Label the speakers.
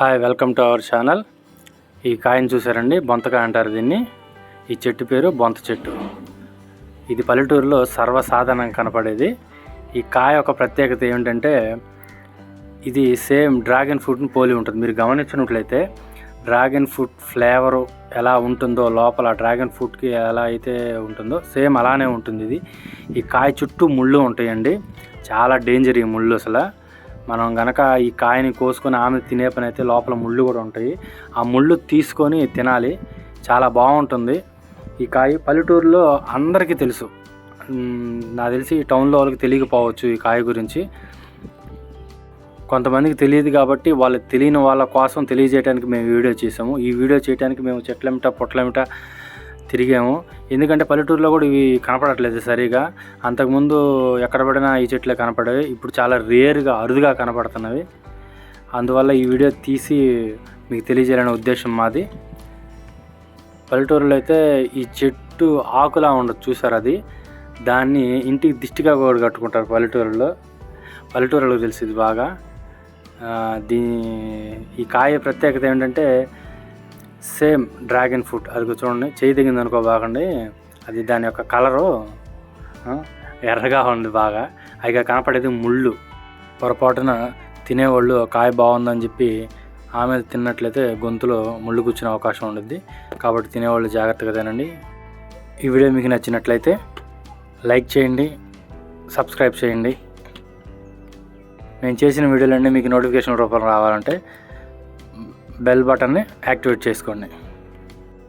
Speaker 1: Hi welcome to our channel ఈ కాయని చూసారండి బొంతకాయ అంటారు దీన్ని. ఈ చెట్టు పేరు బొంత చెట్టు. ఇది పల్లెటూరులో సర్వసాధారణంగా కనపడేది. ఈ కాయ ఒక ప్రత్యేకత ఏమిటంటే ఇది సేమ్ డ్రాగన్ ఫ్రూట్ని పోలి ఉంటుంది. మీరు గమనించినట్లయితే డ్రాగన్ ఫ్రూట్ ఫ్లేవరు ఎలా ఉంటుందో లోపల డ్రాగన్ ఫ్రూట్కి ఎలా అయితే ఉంటుందో సేమ్ అలానే ఉంటుంది ఇది. ఈ కాయ చుట్టూ ముళ్ళు ఉంటాయండి. చాలా డేంజర్ ఈ ముళ్ళు అసలు. మనం గనక ఈ కాయని కోసుకొని ఆమె తినే పని అయితే లోపల ముళ్ళు కూడా ఉంటాయి. ఆ ముళ్ళు తీసుకొని తినాలి. చాలా బాగుంటుంది. ఈ కాయ పల్లెటూరులో అందరికీ తెలుసు. నాకు తెలిసి టౌన్లో వాళ్ళకి తెలియకపోవచ్చు ఈ కాయ గురించి. కొంతమందికి తెలియదు కాబట్టి వాళ్ళకి తెలియని వాళ్ళ కోసం తెలియజేయడానికి మేము వీడియో చేసాము ఈ వీడియో చేయడానికి మేము చెట్లమిట పొట్లమిట తిరిగాము. ఎందుకంటే పల్లెటూరులో కూడా ఇవి కనపడట్లేదు సరిగా. అంతకుముందు ఎక్కడ పడినా ఈ చెట్లే కనపడేవి. ఇప్పుడు చాలా రేర్గా అరుదుగా కనపడుతున్నవి. అందువల్ల ఈ వీడియో తీసి మీకు తెలియజేయాలనే ఉద్దేశం మాది. పల్లెటూరులో అయితే ఈ చెట్టు ఆకులా ఉండదు చూసారు అది? దాన్ని ఇంటికి దిష్టిగా కూడా కట్టుకుంటారు పల్లెటూరులో. పల్లెటూరులో తెలిసింది బాగా. దీని ఈ కాయ ప్రత్యేకత ఏంటంటే సేమ్ డ్రాగన్ ఫ్రూట్. అది కూడా చూడండి చేయి దిగింది అనుకో బాగండి అది దాని యొక్క కలరు ఎర్రగా ఉంది బాగా. అయిగా కనపడేది ముళ్ళు. పొరపాటున తినేవాళ్ళు కాయ బాగుందని చెప్పి ఆమె తిన్నట్లయితే గొంతులో ముళ్ళు కూర్చునే అవకాశం ఉంటుంది కాబట్టి తినేవాళ్ళు జాగ్రత్తగా తినండి. ఈ వీడియో మీకు నచ్చినట్లయితే లైక్ చేయండి సబ్స్క్రైబ్ చేయండి. నేను చేసిన వీడియోలన్నీ మీకు నోటిఫికేషన్ రూపంలో రావాలంటే బెల్ బటన్ని యాక్టివేట్ చేసుకోండి.